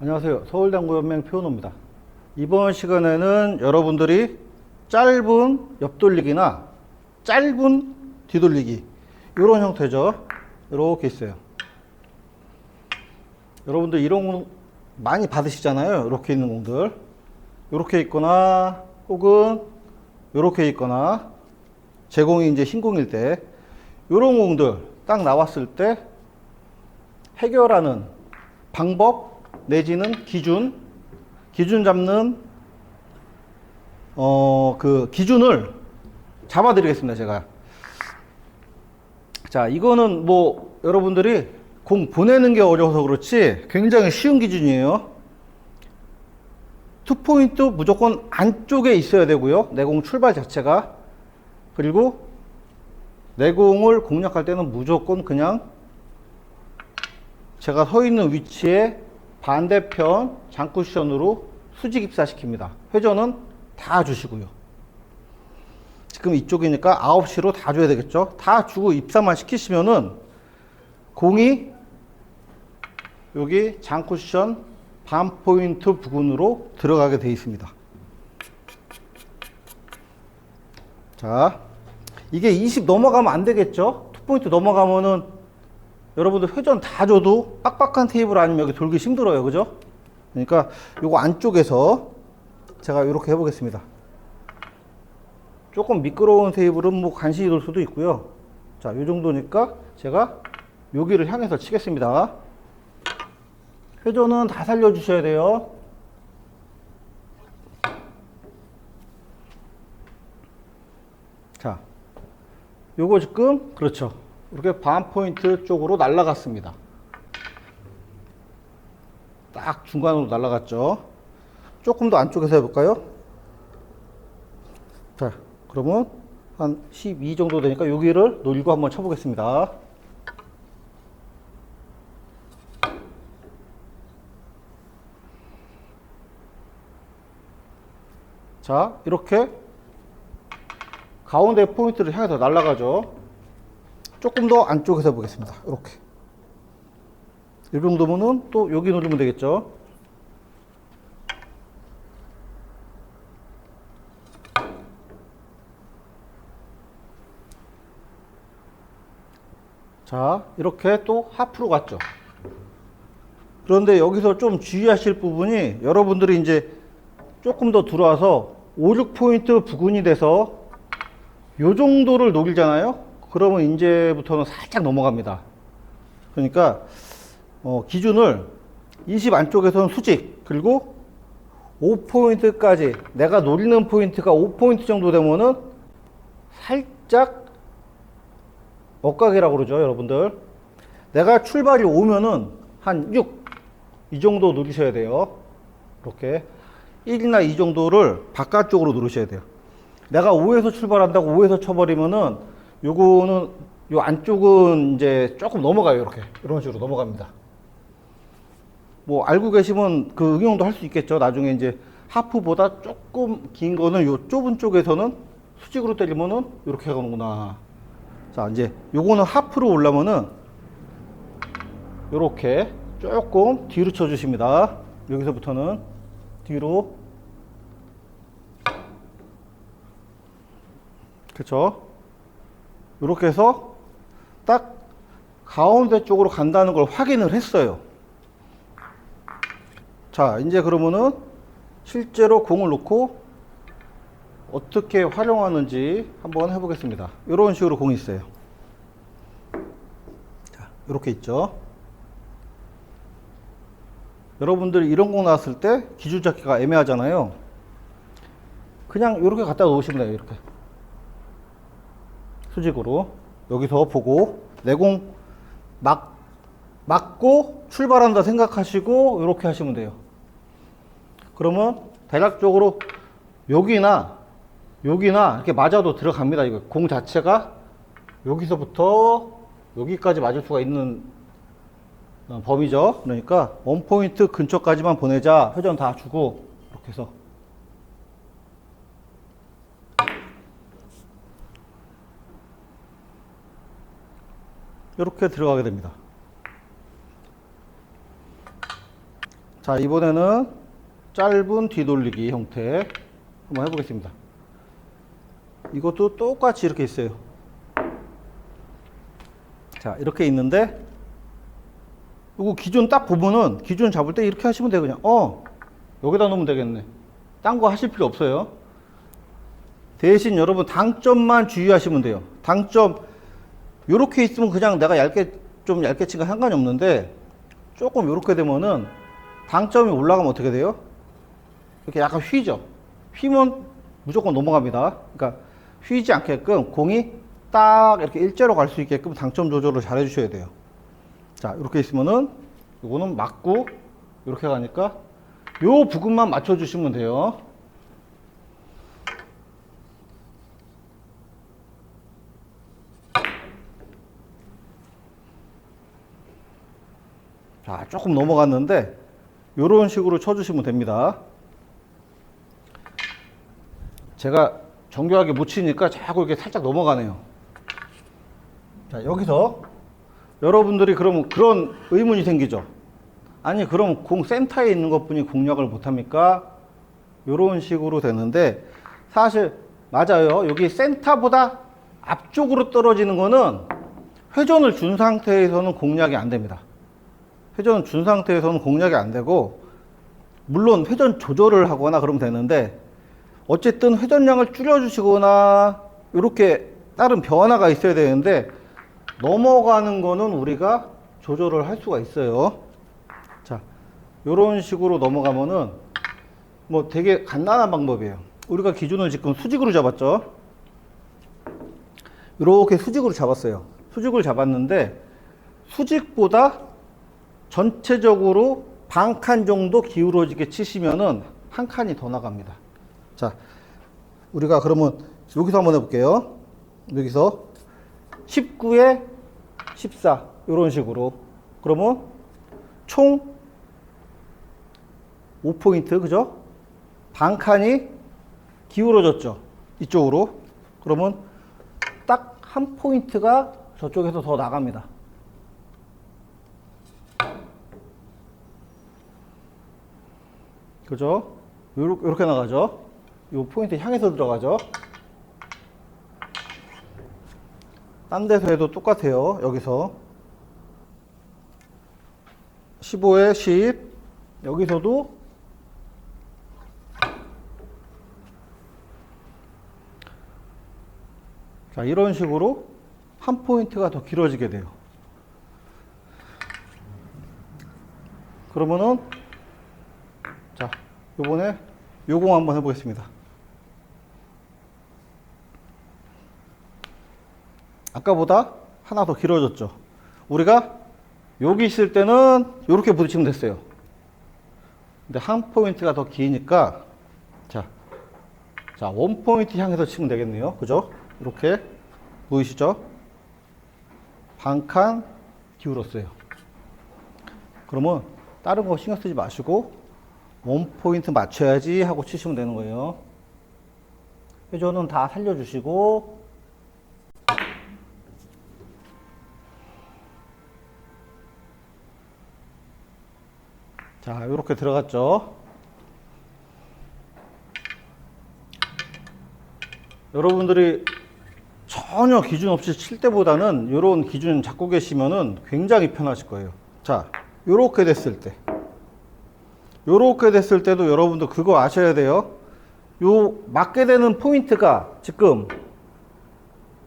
안녕하세요. 서울당구연맹 표현호입니다. 이번 시간에는 여러분들이 짧은 옆돌리기나 짧은 뒤돌리기 이런 형태죠. 이렇게 있어요. 여러분들 이런 공 많이 받으시잖아요. 이렇게 있는 공들. 이렇게 있거나 혹은 이렇게 있거나 제공이 이제 흰 공일 때 이런 공들 딱 나왔을 때 해결하는 방법 내지는 기준 기준 잡는 어 그 기준을 잡아 드리겠습니다 제가. 자 이거는 뭐 여러분들이 공 보내는 게 어려워서 그렇지 굉장히 쉬운 기준이에요. 투포인트 무조건 안쪽에 있어야 되고요. 내공 출발 자체가. 그리고 내공을 공략할 때는 무조건 그냥 제가 서 있는 위치에 반대편 장쿠션으로 수직 입사시킵니다. 회전은 다 주시고요. 지금 이쪽이니까 9시로 다 줘야 되겠죠? 다 주고 입사만 시키시면은 공이 여기 장쿠션 반 포인트 부근으로 들어가게 되어 있습니다. 자, 이게 20 넘어가면 안 되겠죠? 투 포인트 넘어가면은 여러분들 회전 다 줘도 빡빡한 테이블 아니면 여기 돌기 힘들어요. 그죠? 그러니까 요거 안쪽에서 제가 이렇게 해보겠습니다. 조금 미끄러운 테이블은 뭐 간신히 돌 수도 있고요. 자, 요 정도니까 제가 여기를 향해서 치겠습니다. 회전은 다 살려주셔야 돼요. 자, 요거 지금 그렇죠. 이렇게 반 포인트 쪽으로 날아갔습니다. 딱 중간으로 날아갔죠. 조금 더 안쪽에서 해볼까요? 자, 그러면 한 12 정도 되니까 여기를 노리고 한번 쳐보겠습니다. 자, 이렇게 가운데 포인트를 향해서 날아가죠. 조금 더 안쪽에서 보겠습니다. 이렇게. 이 정도면은 또 여기 누르면 되겠죠. 자, 이렇게 또 하프로 갔죠. 그런데 여기서 좀 주의하실 부분이 여러분들이 이제 조금 더 들어와서 5, 6포인트 부근이 돼서 요 정도를 녹이잖아요. 그러면 이제부터는 살짝 넘어갑니다. 그러니까 어, 기준을 20 안쪽에서는 수직 그리고 5포인트까지 내가 노리는 포인트가 5포인트 정도 되면은 살짝 엇가게라고 그러죠 여러분들. 내가 출발이 오면은 한 6 이 정도 누르셔야 돼요. 이렇게. 1이나 2 정도를 바깥쪽으로 누르셔야 돼요. 내가 5에서 출발한다고 5에서 쳐버리면은 요거는 요 안쪽은 이제 조금 넘어가요 이렇게. 이런 식으로 넘어갑니다. 뭐 알고 계시면 그 응용도 할 수 있겠죠. 나중에 이제 하프보다 조금 긴 거는 요 좁은 쪽에서는 수직으로 때리면은 이렇게 가는구나. 자 이제 요거는 하프로 올라면은 요렇게 조금 뒤로 쳐 주십니다. 여기서부터는 뒤로. 그렇죠 이렇게 해서 딱 가운데 쪽으로 간다는 걸 확인을 했어요. 자, 이제 그러면은 실제로 공을 놓고 어떻게 활용하는지 한번 해보겠습니다. 이런 식으로 공이 있어요. 자, 이렇게 있죠. 여러분들이 이런 공 나왔을 때 기준 잡기가 애매하잖아요. 그냥 이렇게 갖다 놓으시면 돼요. 이렇게. 수직으로 여기서 보고 내공 막 맞고 출발한다 생각하시고 이렇게 하시면 돼요. 그러면 대략적으로 여기나 여기나 이렇게 맞아도 들어갑니다. 이거 공 자체가 여기서부터 여기까지 맞을 수가 있는 어, 범위죠. 그러니까 원 포인트 근처까지만 보내자 회전 다 주고 이렇게 해서 이렇게 들어가게 됩니다. 자, 이번에는 짧은 뒤돌리기 형태 한번 해보겠습니다. 이것도 똑같이 이렇게 있어요. 자, 이렇게 있는데, 이거 기준 딱 보면은, 기준 잡을 때 이렇게 하시면 돼요, 그냥. 어, 여기다 놓으면 되겠네. 딴 거 하실 필요 없어요. 대신 여러분, 당점만 주의하시면 돼요. 당점, 요렇게 있으면 그냥 내가 얇게, 좀 얇게 친거 상관이 없는데, 조금 요렇게 되면은, 당점이 올라가면 어떻게 돼요? 이렇게 약간 휘죠. 휘면 무조건 넘어갑니다. 그러니까 휘지 않게끔 공이 딱 이렇게 일자로 갈 수 있게끔 당점 조절을 잘 해주셔야 돼요. 자, 이렇게 있으면은 이거는 맞고 이렇게 가니까 요 부분만 맞춰주시면 돼요. 자, 조금 넘어갔는데 이런 식으로 쳐주시면 됩니다. 제가 정교하게 못 치니까 자꾸 이렇게 살짝 넘어가네요. 자, 여기서 여러분들이 그러면 그런 의문이 생기죠. 아니, 그럼 공 센터에 있는 것 뿐이 공략을 못합니까? 이런 식으로 되는데, 사실, 맞아요. 여기 센터보다 앞쪽으로 떨어지는 거는 회전을 준 상태에서는 공략이 안 됩니다. 회전을 준 상태에서는 공략이 안 되고, 물론 회전 조절을 하거나 그러면 되는데, 어쨌든 회전량을 줄여주시거나 이렇게 다른 변화가 있어야 되는데 넘어가는 거는 우리가 조절을 할 수가 있어요. 자, 이런 식으로 넘어가면은 뭐 되게 간단한 방법이에요. 우리가 기준을 지금 수직으로 잡았죠. 이렇게 수직으로 잡았어요. 수직을 잡았는데 수직보다 전체적으로 반 칸 정도 기울어지게 치시면은 한 칸이 더 나갑니다. 자, 우리가 그러면 여기서 한번 해볼게요. 여기서 19에 14 이런 식으로 그러면 총 5포인트 그죠? 반 칸이 기울어졌죠. 이쪽으로. 그러면 딱 한 포인트가 저쪽에서 더 나갑니다. 그죠? 요렇게, 요렇게 나가죠. 요 포인트 향해서 들어가죠. 딴 데서 해도 똑같아요. 여기서 15에 10 여기서도 자 이런 식으로 한 포인트가 더 길어지게 돼요. 그러면은 자 요번에 요공 한번 해보겠습니다. 아까보다 하나 더 길어졌죠. 우리가 여기 있을 때는 이렇게 부딪히면 됐어요. 근데 한 포인트가 더 기니까 자, 자, 원 포인트 향해서 치면 되겠네요. 그죠? 이렇게 보이시죠? 반칸 기울었어요. 그러면 다른 거 신경 쓰지 마시고 원 포인트 맞춰야지 하고 치시면 되는 거예요. 회전은 다 살려주시고 자, 이렇게 들어갔죠. 여러분들이 전혀 기준 없이 칠 때보다는 이런 기준 잡고 계시면은 굉장히 편하실 거예요. 자, 이렇게 됐을 때. 요렇게 됐을 때도 여러분도 그거 아셔야 돼요. 요 맞게 되는 포인트가 지금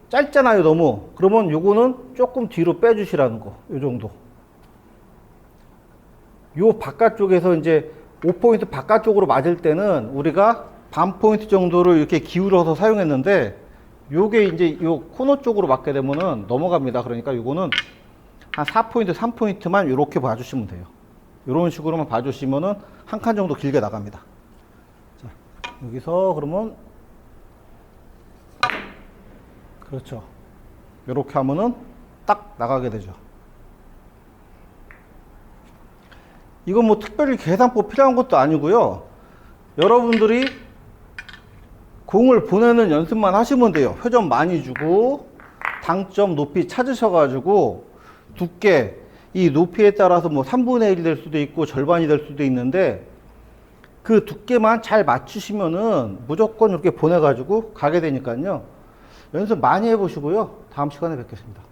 짧잖아요, 너무. 그러면 요거는 조금 뒤로 빼주시라는 거. 요 정도. 요 바깥쪽에서 이제 5포인트 바깥쪽으로 맞을 때는 우리가 반 포인트 정도를 이렇게 기울여서 사용했는데 요게 이제 요 코너 쪽으로 맞게 되면은 넘어갑니다. 그러니까 요거는 한 4포인트, 3포인트만 이렇게 봐주시면 돼요. 이런 식으로만 봐주시면은 한 칸 정도 길게 나갑니다. 자, 여기서 그러면 그렇죠. 이렇게 하면은 딱 나가게 되죠. 이건 뭐 특별히 계산법 필요한 것도 아니고요. 여러분들이 공을 보내는 연습만 하시면 돼요. 회전 많이 주고 당점 높이 찾으셔가지고 두께 이 높이에 따라서 뭐 3분의 1이 될 수도 있고 절반이 될 수도 있는데 그 두께만 잘 맞추시면은 무조건 이렇게 보내가지고 가게 되니까요. 연습 많이 해보시고요. 다음 시간에 뵙겠습니다.